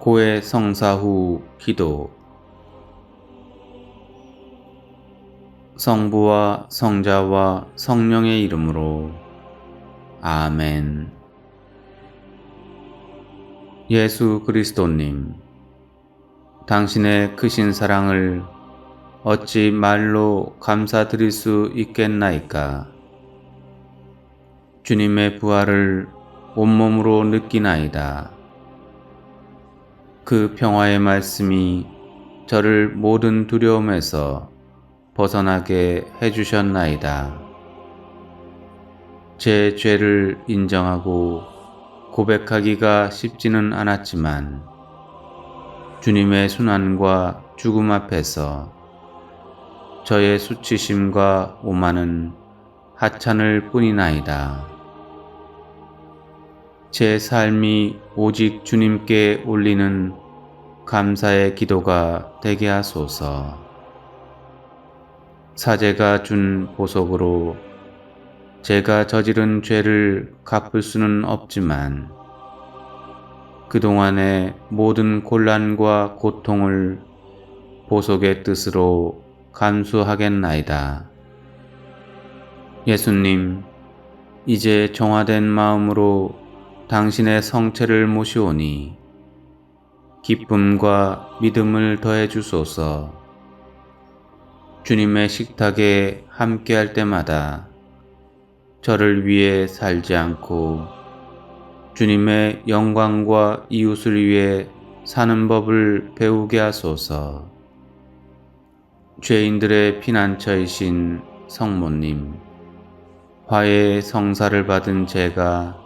고해 성사 후 기도 성부와 성자와 성령의 이름으로 아멘. 예수 그리스도님, 당신의 크신 사랑을 어찌 말로 감사드릴 수 있겠나이까? 주님의 부활을 온몸으로 느끼나이다. 그 평화의 말씀이 저를 모든 두려움에서 벗어나게 해주셨나이다. 제 죄를 인정하고 고백하기가 쉽지는 않았지만 주님의 순환과 죽음 앞에서 저의 수치심과 오만은 하찮을 뿐이나이다. 제 삶이 오직 주님께 올리는 감사의 기도가 되게 하소서. 사제가 준 보석으로 제가 저지른 죄를 갚을 수는 없지만 그동안의 모든 곤란과 고통을 보석의 뜻으로 감수하겠나이다. 예수님, 이제 정화된 마음으로 당신의 성체를 모시오니 기쁨과 믿음을 더해 주소서. 주님의 식탁에 함께 할 때마다 저를 위해 살지 않고 주님의 영광과 이웃을 위해 사는 법을 배우게 하소서. 죄인들의 피난처이신 성모님, 화해의 성사를 받은 제가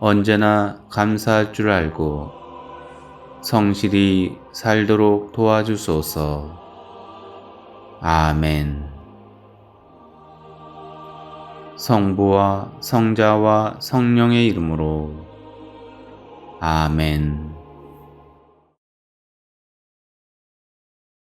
언제나 감사할 줄 알고 성실히 살도록 도와주소서. 아멘. 성부와 성자와 성령의 이름으로 아멘.